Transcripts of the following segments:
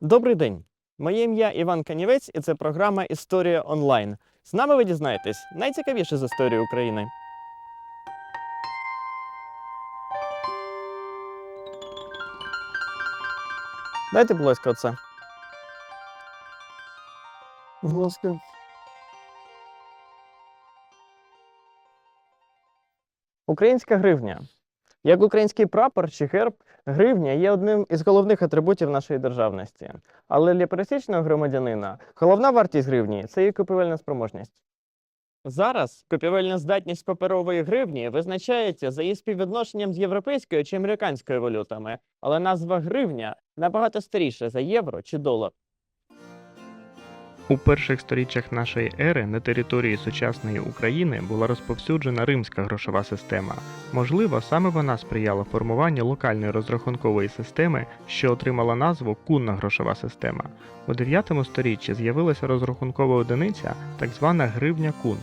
Добрий день! Моє ім'я Іван Канівець, і це програма Історія онлайн. З нами ви дізнаєтесь найцікавіше з історії України. Дайте, будь ласка, оце. Будь ласка. Українська гривня. Як український прапор чи герб, гривня є одним із головних атрибутів нашої державності. Але для пересічного громадянина головна вартість гривні це її купівельна спроможність. Зараз купівельна здатність паперової гривні визначається за її співвідношенням з європейською чи американською валютами, але назва гривня набагато старіша за євро чи долар. У перших сторіччях нашої ери на території сучасної України була розповсюджена римська грошова система. Можливо, саме вона сприяла формуванню локальної розрахункової системи, що отримала назву кунна грошова система. У 9 сторіччі з'явилася розрахункова одиниця, так звана гривня кун.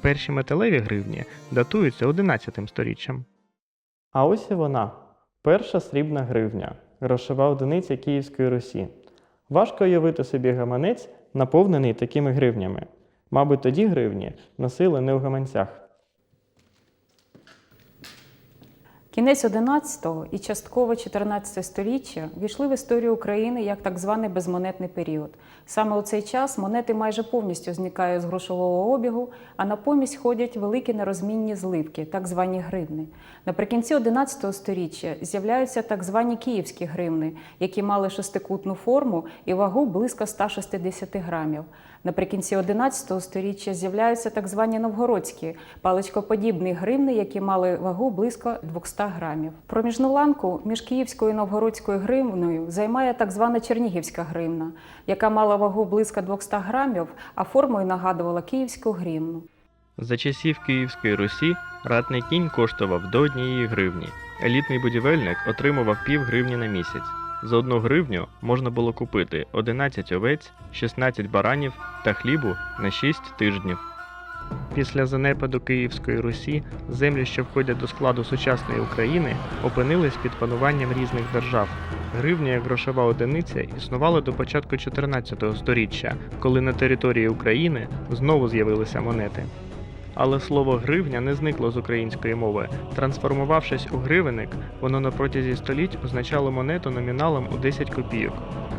Перші металеві гривні датуються 11 сторіччям. А ось і вона перша срібна гривня, грошова одиниця Київської Русі. Важко уявити собі гаманець, наповнений такими гривнями. Мабуть, тоді гривні носили не в гаманцях. Кінець 11 і частково 14 століття війшли в історію України як так званий безмонетний період. Саме у цей час монети майже повністю зникають з грошового обігу, а на помість ходять великі нерозмінні зливки, так звані гривни. Наприкінці 11 століття з'являються так звані київські гривни, які мали шестикутну форму і вагу близько 160 грамів. Наприкінці 11 століття з'являються так звані новгородські паличкоподібні гривни, які мали вагу близько 200 грамів. Проміжну ланку між київською і новгородською гривною займає так звана чернігівська гривна, яка мала вагу близько 200 грамів, а формою нагадувала київську гривну. За часів Київської Русі ратний кінь коштував до однієї гривні. Елітний будівельник отримував пів гривні на місяць. За одну гривню можна було купити 11 овець, 16 баранів та хлібу на 6 тижнів. Після занепаду Київської Русі землі, що входять до складу сучасної України, опинились під пануванням різних держав. Гривня як грошова одиниця існувала до початку 14 століття, коли на території України знову з'явилися монети. Але слово гривня не зникло з української мови. Трансформувавшись у гривенник, воно на протязі століть означало монету номіналом у 10 копійок.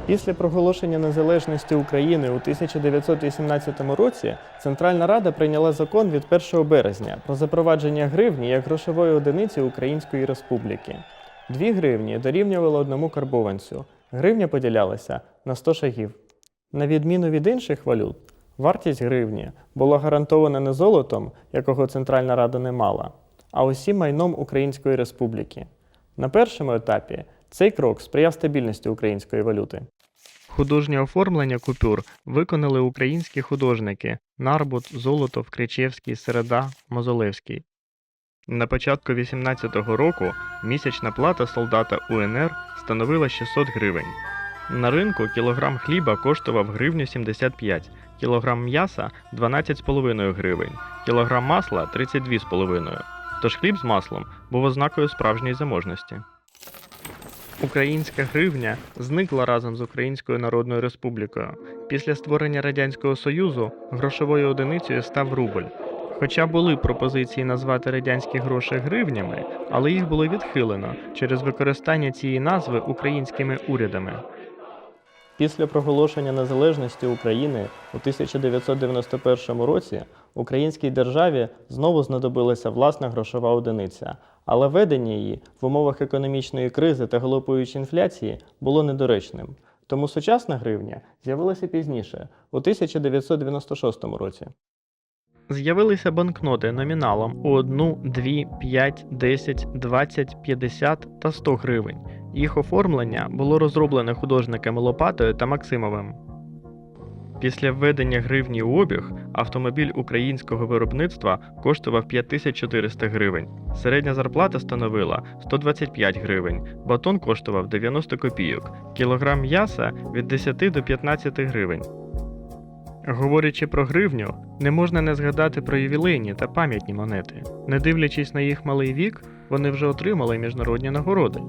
Після проголошення незалежності України у 1918 році Центральна Рада прийняла закон від 1 березня про запровадження гривні як грошової одиниці Української Республіки. Дві гривні дорівнювали одному карбованцю. Гривня поділялася на 100 шагів. На відміну від інших валют, вартість гривні була гарантована не золотом, якого Центральна Рада не мала, а усім майном Української Республіки. На першому етапі цей крок сприяв стабільності української валюти. Художнє оформлення купюр виконали українські художники Нарбут, Золотов, Кричевський, Середа, Мозолевський. На початку 18-го року місячна плата солдата УНР становила 600 гривень. На ринку кілограм хліба коштував гривню 75, кілограм м'яса 12,5 гривень, кілограм масла 32,5. Тож хліб з маслом був ознакою справжньої заможності. Українська гривня зникла разом з Українською Народною Республікою. Після створення Радянського Союзу грошовою одиницею став рубль. Хоча були пропозиції назвати радянські гроші гривнями, але їх було відхилено через використання цієї назви українськими урядами. Після проголошення незалежності України у 1991 році українській державі знову знадобилася власна грошова одиниця, але ведення її в умовах економічної кризи та галопуючої інфляції було недоречним. Тому сучасна гривня з'явилася пізніше, у 1996 році. З'явилися банкноти номіналом у 1, 2, 5, 10, 20, 50 та 100 гривень. Їх оформлення було розроблене художниками Лопатою та Максимовим. Після введення гривні у обіг автомобіль українського виробництва коштував 5400 гривень. Середня зарплата становила 125 гривень, батон коштував 90 копійок, кілограм м'яса від 10 до 15 гривень. Говорячи про гривню, не можна не згадати про ювілейні та пам'ятні монети. Не дивлячись на їх малий вік, вони вже отримали міжнародні нагороди.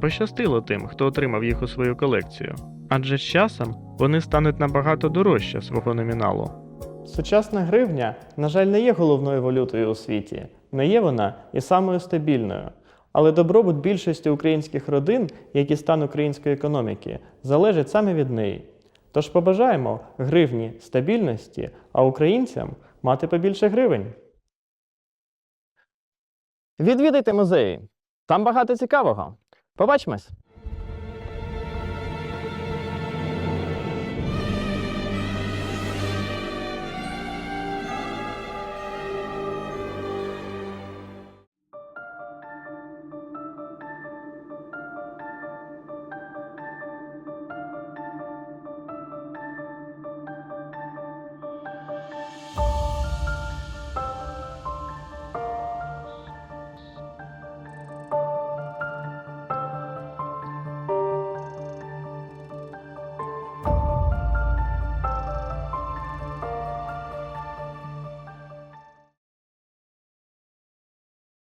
Пощастило тим, хто отримав їх у свою колекцію, адже з часом вони стануть набагато дорожче свого номіналу. Сучасна гривня, на жаль, не є головною валютою у світі, не є вона і самою стабільною. Але добробут більшості українських родин, як і стан української економіки, залежить саме від неї. Тож побажаємо гривні стабільності, а українцям мати побільше гривень. Відвідайте музеї. Там багато цікавого. Побачимось!